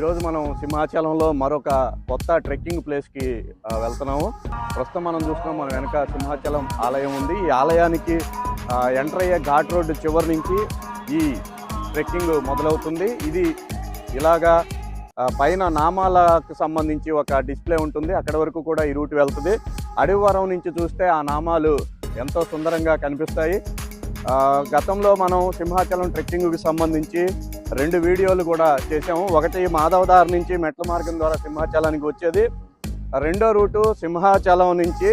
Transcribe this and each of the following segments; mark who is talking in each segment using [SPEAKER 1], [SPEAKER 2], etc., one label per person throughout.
[SPEAKER 1] ఈరోజు మనం సింహాచలంలో మరొక కొత్త ట్రెక్కింగ్ ప్లేస్కి వెళ్తున్నాము. ప్రస్తుతం మనం చూస్తున్నాం మన వెనక సింహాచలం ఆలయం ఉంది. ఈ ఆలయానికి ఎంటర్ అయ్యే ఘాట్ రోడ్డు చివరి నుంచి ఈ ట్రెక్కింగ్ మొదలవుతుంది. ఇది ఇలాగా పైన నామాలకు సంబంధించి ఒక డిస్ప్లే ఉంటుంది. అక్కడ వరకు కూడా ఈ రూట్ వెళ్తుంది. అడవివరం నుంచి చూస్తే ఆ నామాలు ఎంతో సుందరంగా కనిపిస్తాయి. గతంలో మనం సింహాచలం ట్రెక్కింగ్కి సంబంధించి రెండు వీడియోలు కూడా చేసాము ఒకటి మాధవదార్ నుంచి మెట్ల మార్గం ద్వారా సింహాచలానికి వచ్చేది. రెండో రూటు సింహాచలం నుంచి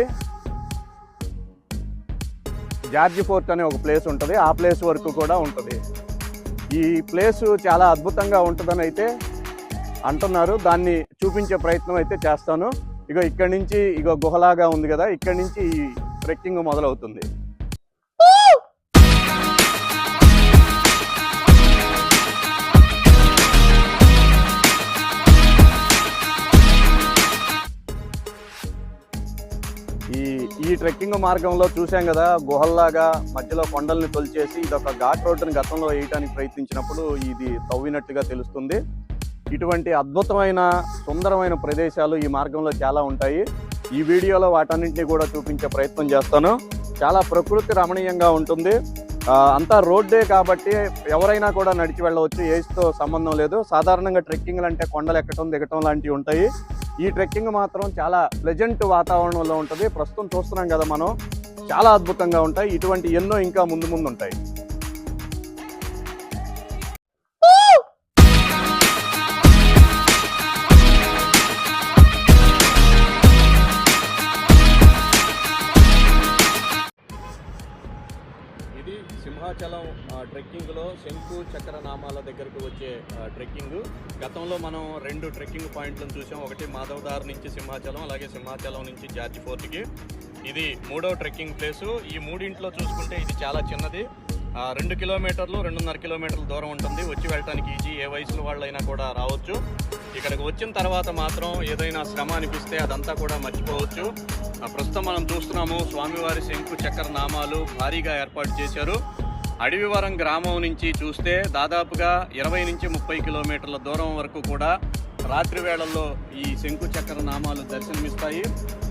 [SPEAKER 1] జార్జి ఫోర్ట్ అనే ఒక ప్లేస్ ఉంటుంది. ఆ ప్లేస్ వరకు కూడా ఉంటుంది. ఈ ప్లేస్ చాలా అద్భుతంగా ఉంటుందని అయితే అంటున్నారు. దాన్ని చూపించే ప్రయత్నం అయితే చేస్తాను. ఇగో ఇక్కడి నుంచి ఇగో గుహలాగా ఉంది కదా ఇక్కడి నుంచి ఈ ట్రెక్కింగ్ మొదలవుతుంది. ఈ ఈ ట్రెక్కింగ్ మార్గంలో చూసాం కదా గుహల్లాగా మధ్యలో కొండల్ని తొలిచేసి ఇది ఒక ఘాట్ రోడ్డుని గతంలో వేయడానికి ప్రయత్నించినప్పుడు ఇది తవ్వినట్టుగా తెలుస్తుంది. ఇటువంటి అద్భుతమైన సుందరమైన ప్రదేశాలు ఈ మార్గంలో చాలా ఉంటాయి. ఈ వీడియోలో వాటన్నింటినీ కూడా చూపించే ప్రయత్నం చేస్తాను. చాలా ప్రకృతి రమణీయంగా ఉంటుంది. అంతా రోడ్డే కాబట్టి ఎవరైనా కూడా నడిచి వెళ్ళవచ్చు ఏజ్తో సంబంధం లేదు. సాధారణంగా ట్రెక్కింగ్లు అంటే కొండలు ఎక్కడం దిగటం లాంటివి ఉంటాయి. ఈ ట్రెక్కింగ్ మాత్రం చాలా ప్లెజెంట్ వాతావరణంలో ఉంటుంది. ప్రస్తుతం చూస్తున్నాం కదా మనం. చాలా అద్భుతంగా ఉంటాయి. ఇటువంటి ఎన్నో ఇంకా ముందు ముందు ఉంటాయి. సింహాచలం ట్రెక్కింగ్లో శంకు చక్ర నామాల దగ్గరకు వచ్చే ట్రెక్కింగ్. గతంలో మనం రెండు ట్రెక్కింగ్ పాయింట్లను చూసాం. ఒకటి మాధవదార్ నుంచి సింహాచలం అలాగే సింహాచలం నుంచి జార్జి ఫోర్ట్కి. ఇది మూడో ట్రెక్కింగ్ ప్లేసు. ఈ మూడింట్లో చూసుకుంటే ఇది చాలా చిన్నది. రెండు కిలోమీటర్లు రెండున్నర కిలోమీటర్ల దూరం ఉంటుంది. వచ్చి వెళ్ళటానికి ఈజీ. ఏ వయసులో వాళ్ళైనా కూడా రావచ్చు. ఇక్కడికి వచ్చిన తర్వాత మాత్రం ఏదైనా శ్రమ అనిపిస్తే అదంతా కూడా మర్చిపోవచ్చు. ప్రస్తుతం మనం చూస్తున్నాము స్వామివారి శంకు చక్ర నామాలు భారీగా ఏర్పాటు చేశారు. అడవివరం గ్రామం నుంచి చూస్తే దాదాపుగా ఇరవై నుంచి ముప్పై కిలోమీటర్ల దూరం వరకు కూడా రాత్రి వేళల్లో ఈ శంకు చక్ర నామాలు దర్శనమిస్తాయి.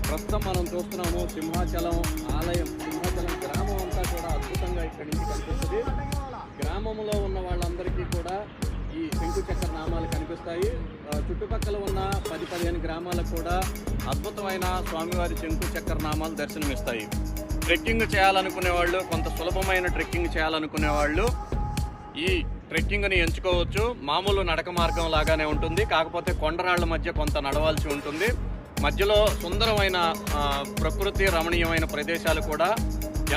[SPEAKER 1] ప్రస్తుతం మనం చూస్తున్నాము సింహాచలం ఆలయం సింహాచలం గ్రామం అంతా కూడా అద్భుతంగా ఇక్కడి నుంచి కనిపిస్తుంది. గ్రామంలో ఉన్న వాళ్ళందరికీ కూడా ఈ శంకు చక్ర నామాలు కనిపిస్తాయి. చుట్టుపక్కల ఉన్న పది పదిహేను గ్రామాలకు కూడా అద్భుతమైన స్వామివారి శంకు చక్ర నామాలు దర్శనమిస్తాయి. ట్రెక్కింగ్ చేయాలనుకునే వాళ్ళు కొంత సులభమైన ట్రెక్కింగ్ చేయాలనుకునే వాళ్ళు ఈ ట్రెక్కింగ్ని ఎంచుకోవచ్చు. మామూలు నడక మార్గం లాగానే ఉంటుంది. కాకపోతే కొండరాళ్ళ మధ్య కొంత నడవాల్సి ఉంటుంది. మధ్యలో సుందరమైన ప్రకృతి రమణీయమైన ప్రదేశాలు కూడా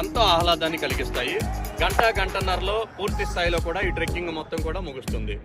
[SPEAKER 1] ఎంతో ఆహ్లాదాన్ని కలిగిస్తాయి. గంట గంటన్నరలో పూర్తి స్థాయిలో కూడా ఈ ట్రెక్కింగ్ మొత్తం కూడా ముగుస్తుంది.